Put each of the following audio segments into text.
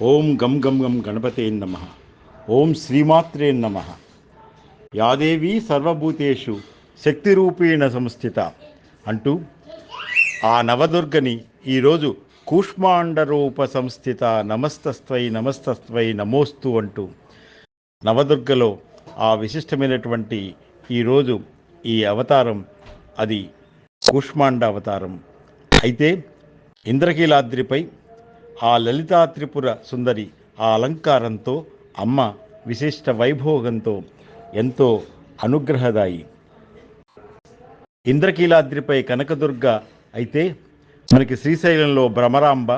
ఓం గం గం గం గణపతే నమ. ఓం శ్రీమాత్రే నమ. యాదేవి సర్వభూతేషు శక్తిరూపేణ సంస్థిత అంటూ ఆ నవదుర్గని ఈరోజు కూష్మాండరూప సంస్థిత నమస్తస్వై నమస్తస్వై నమోస్తు అంటూ నవదుర్గలో ఆ విశిష్టమైనటువంటి ఈరోజు ఈ అవతారం అది కూష్మాండ అవతారం అయితే ఇంద్రకీలాద్రిపై ఆ లలితా త్రిపుర సుందరి ఆ అలంకారంతో అమ్మ విశిష్ట వైభోగంతో ఎంతో అనుగ్రహదాయి. ఇంద్రకీలాద్రిపై కనకదుర్గ అయితే మనకి శ్రీశైలంలో భ్రమరాంబ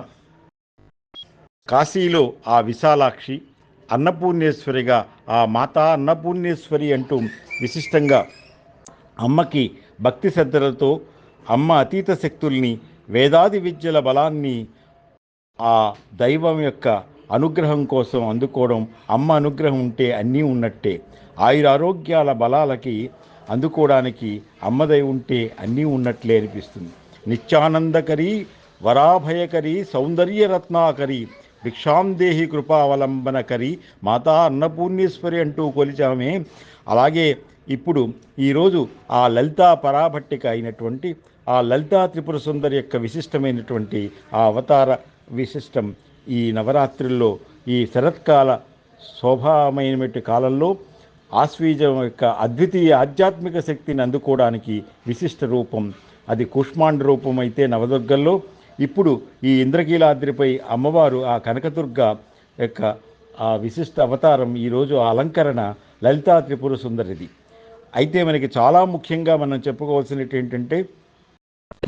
కాశీలో ఆ విశాలాక్షి అన్నపూర్ణేశ్వరిగా ఆ మాతా అన్నపూర్ణేశ్వరి అంటూ విశిష్టంగా అమ్మకి భక్తి శ్రద్ధలతో అమ్మ అతీత శక్తుల్ని వేదాది విద్యల బలాన్ని ఆ దైవం యొక్క అనుగ్రహం కోసం అందుకోవడం అమ్మ అనుగ్రహం ఉంటే అన్నీ ఉన్నట్టే. ఆయురారోగ్యాల బలాలకి అందుకోవడానికి అమ్మదై ఉంటే అన్నీ ఉన్నట్లే అనిపిస్తుంది. నిత్యానందకరి వరాభయకరి సౌందర్యరత్నాకరి భిక్షాందేహి కృపావలంబనకరి మాతా అన్నపూర్ణేశ్వరి అంటూ కొలిచామే. అలాగే ఇప్పుడు ఈరోజు ఆ లలితా పరాభట్టిక అయినటువంటి ఆ లలితా త్రిపుర సుందరి యొక్క విశిష్టమైనటువంటి ఆ అవతార విశిష్టం. ఈ నవరాత్రుల్లో ఈ శరత్కాల శోభామైనటువంటి కాలంలో ఆశ్వీజం యొక్క అద్వితీయ ఆధ్యాత్మిక శక్తిని అందుకోవడానికి విశిష్ట రూపం. అది కుష్మాండ రూపం అయితే నవదుర్గల్లో ఇప్పుడు ఈ ఇంద్రకీలాద్రిపై అమ్మవారు ఆ కనకదుర్గ యొక్క ఆ విశిష్ట అవతారం ఈరోజు ఆ అలంకరణ లలితా త్రిపుర సుందరిది. అయితే మనకి చాలా ముఖ్యంగా మనం చెప్పుకోవాల్సినట్టు ఏంటంటే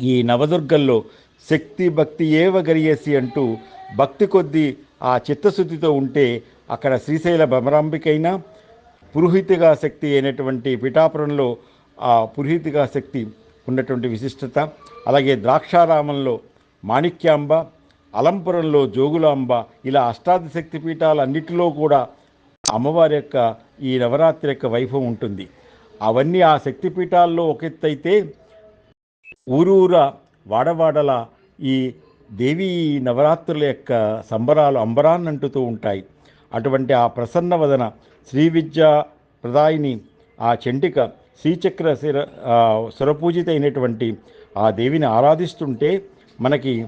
ఈ నవదుర్గల్లో శక్తి భక్తి ఏవ గరియేసి అంటూ భక్తి కొద్దీ ఆ చిత్తశుద్ధితో ఉంటే అక్కడ శ్రీశైల భ్రమరాంబికైనా పురోహితిగా శక్తి అయినటువంటి పిఠాపురంలో ఆ పురోహితిగా శక్తి ఉన్నటువంటి విశిష్టత. అలాగే ద్రాక్షారామంలో మాణిక్యాంబ అలంపురంలో జోగులాంబ ఇలా అష్టాది శక్తి పీఠాలన్నిటిలో కూడా అమ్మవారి యొక్క ఈ నవరాత్రి యొక్క వైభవం ఉంటుంది. అవన్నీ ఆ శక్తి పీఠాల్లో ఒక ఎత్తు అయితే ఊరూర వాడవాడల ఈ దేవీ నవరాత్రుల యొక్క సంబరాలు అంబరాన్నంటుతూ ఉంటాయి. అటువంటి ఆ ప్రసన్నవదన శ్రీ విద్య ప్రదాయిని ఆ చండిక శ్రీచక్ర శిర ఆ సురపూజిత అయినటువంటి ఆ దేవిని ఆరాధిస్తుంటే మనకి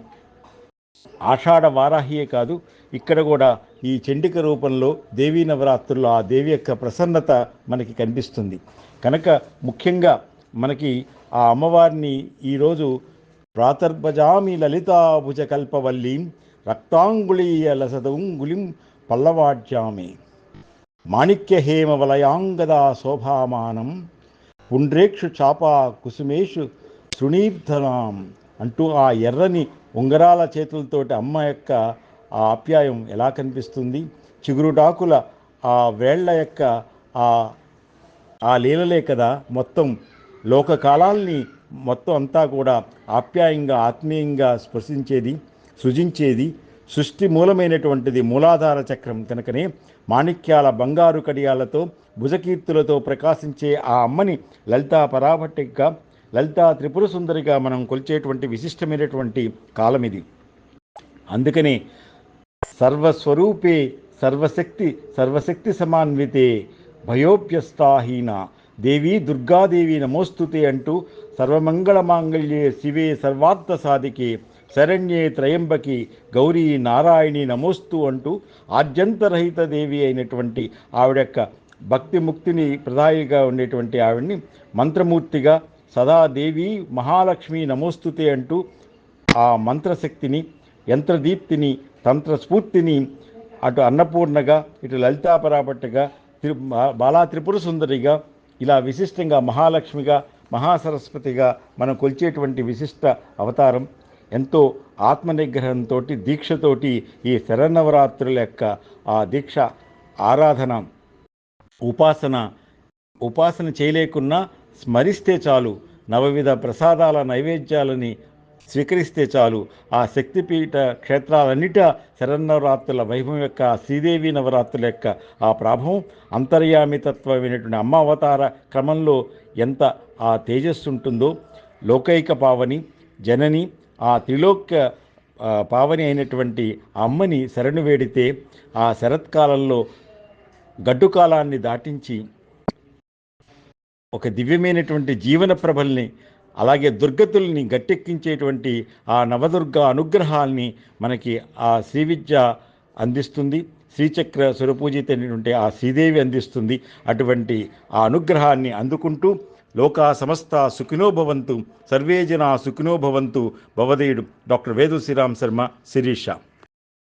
ఆషాఢ వారాహియే కాదు ఇక్కడ కూడా ఈ చండిక రూపంలో దేవీ నవరాత్రుల్లో ఆ దేవి యొక్క ప్రసన్నత మనకి కనిపిస్తుంది. కనుక ముఖ్యంగా మనకి ఆ అమ్మవారిని ఈరోజు ప్రాతర్భజామి లలితాభుజ కల్పవల్లీం రక్తాంగుళీయ లసదంగులిం పల్లవాడ్యామి. మాణిక్యహేమ వలయాంగదా శోభామానం పుండ్రేక్షు చాపా కుసుమేషు శృణీర్ధనాం అంటూ ఆ ఎర్రని ఉంగరాల చేతులతోటి అమ్మ యొక్క ఆ ఆప్యాయం ఎలా కనిపిస్తుంది? చిగురుటాకుల ఆ వేళ్ళ యొక్క ఆ ఆ లీలలే కదా మొత్తం లోక కాలాల్ని మొత్తం అంతా కూడా ఆప్యాయంగా ఆత్మీయంగా స్పృశించేది సృజించేది సృష్టి మూలమైనటువంటిది మూలాధార చక్రం కనుకనే మాణిక్యాల బంగారు కడియాలతో భుజకీర్తులతో ప్రకాశించే ఆ అమ్మని లలితా పరాభట్టిగా లలితా త్రిపుర సుందరిగా మనం కొలిచేటువంటి విశిష్టమైనటువంటి కాలం ఇది అందుకనే సర్వస్వరూపే సర్వశక్తి సర్వశక్తి సమాన్వితే భయోప్యస్తాహీన దేవి దుర్గాదేవి నమోస్తుతే అంటూ సర్వమంగళ మాంగళ్యే శివే సర్వార్థ సాధికే శరణ్యే త్రయంబకి గౌరీ నారాయణి నమోస్తు అంటూ ఆద్యంతరహిత దేవి అయినటువంటి ఆవిడ యొక్క భక్తి ముక్తిని ప్రదాయిగా ఉండేటువంటి ఆవిడ్ని మంత్రమూర్తిగా సదా దేవి మహాలక్ష్మి నమోస్తుతే అంటూ ఆ మంత్రశక్తిని యంత్రదీప్తిని తంత్రస్ఫూర్తిని అటు అన్నపూర్ణగా ఇటు లలితాపరాపట్టగా త్రి బాలా త్రిపుర సుందరిగా ఇలా విశిష్టంగా మహాలక్ష్మిగా మహాసరస్వతిగా మనం కొలిచేటువంటి విశిష్ట అవతారం ఎంతో ఆత్మనిగ్రహంతో దీక్షతోటి ఈ శరన్నవరాత్రుల యొక్క ఆ దీక్ష ఆరాధన ఉపాసన ఉపాసన చేయలేకున్నా స్మరిస్తే చాలు. నవవిధ ప్రసాదాల నైవేద్యాలని స్వీకరిస్తే చాలు. ఆ శక్తిపీఠ క్షేత్రాలన్నిట శరన్నవరాత్రుల వైభవం యొక్క శ్రీదేవి నవరాత్రుల యొక్క ఆ ప్రాభవం అంతర్యామితత్వమైనటువంటి అమ్మ అవతార క్రమంలో ఎంత ఆ తేజస్సు ఉంటుందో లోకైక పావని జనని ఆ త్రిలోక్య పావని అయినటువంటి ఆ అమ్మని శరణు వేడితే ఆ శరత్కాలంలో గడ్డు కాలాన్ని దాటించి ఒక దివ్యమైనటువంటి జీవన ప్రభల్ని అలాగే దుర్గతుల్ని గట్టెక్కించేటువంటి ఆ నవదుర్గ అనుగ్రహాల్ని మనకి ఆ శ్రీ విద్య అందిస్తుంది. శ్రీచక్ర స్వరపూజితమైనటువంటి ఆ శ్రీదేవి అందిస్తుంది. అటువంటి ఆ అనుగ్రహాన్ని అందుకుంటూ లోకా సమస్త సుఖినోభవంతు సర్వేజన సర్వే జనా భవదేయుడు డాక్టర్ వేదు శ్రీరామ్ శర్మ శిరీష.